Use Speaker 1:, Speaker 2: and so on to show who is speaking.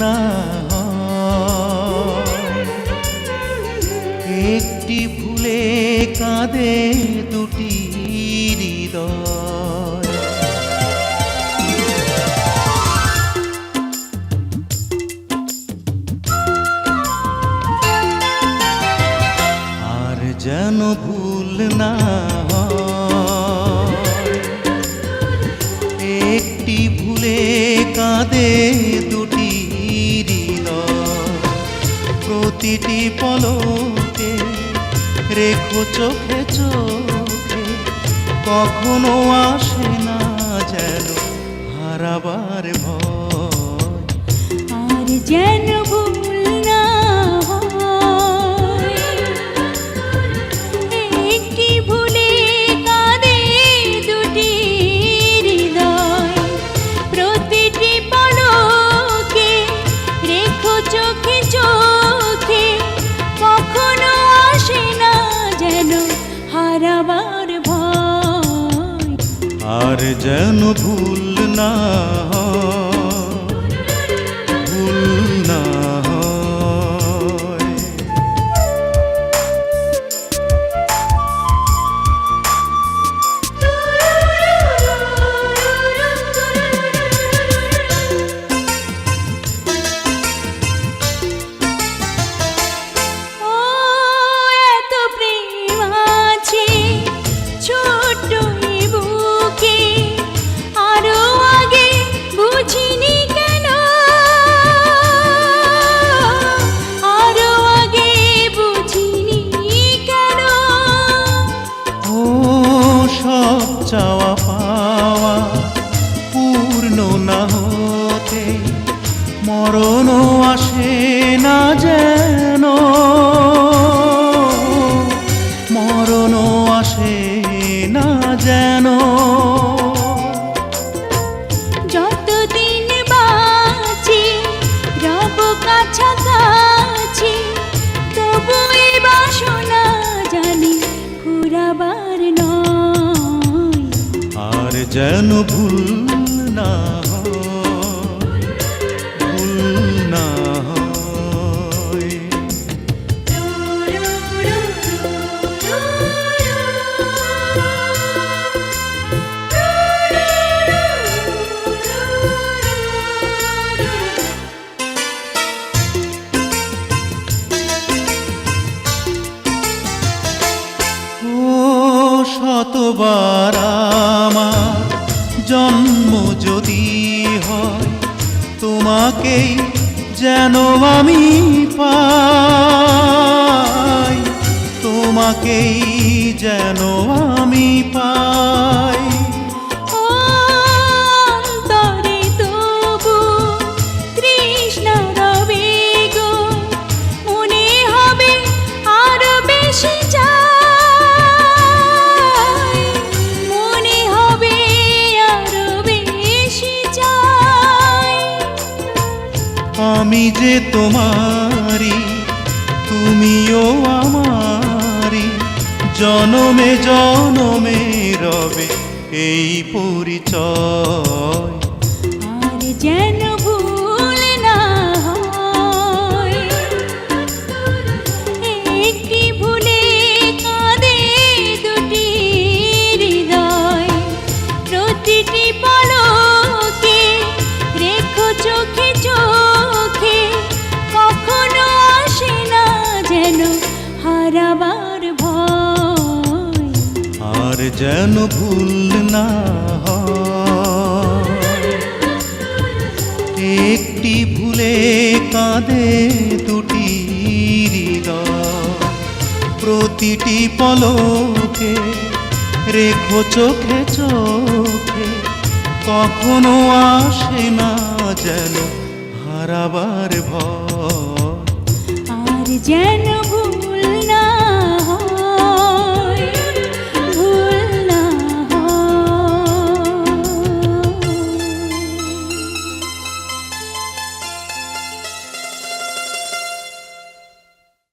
Speaker 1: না একটি ভুলে কাঁদে দুটি হৃদয়। প্রতিটি পলকে রেখো চোখে চোখে। কখনো আসে না যেন হারাবার ভয়।
Speaker 2: আর যেন
Speaker 1: আর যেন ভুল না
Speaker 2: ফুরাবার নয়।
Speaker 1: আর যেন ভুল না শতবার আমার জন্ম যদি হয় তোমাকেই যেন আমি পাই তোমাকেই যেন আমি যে তোমারি তুমিও আমারি। জনমে জনমে রবে এই পরিচয়।
Speaker 2: আর যেন যেন
Speaker 1: ভুল না। একটি ভুলে কাঁদে দুটি প্রতিটি পলকে রেখো চোখে চোখে, কখনো আসে না যেন হারাবার ভয়
Speaker 2: আর যেন ভুল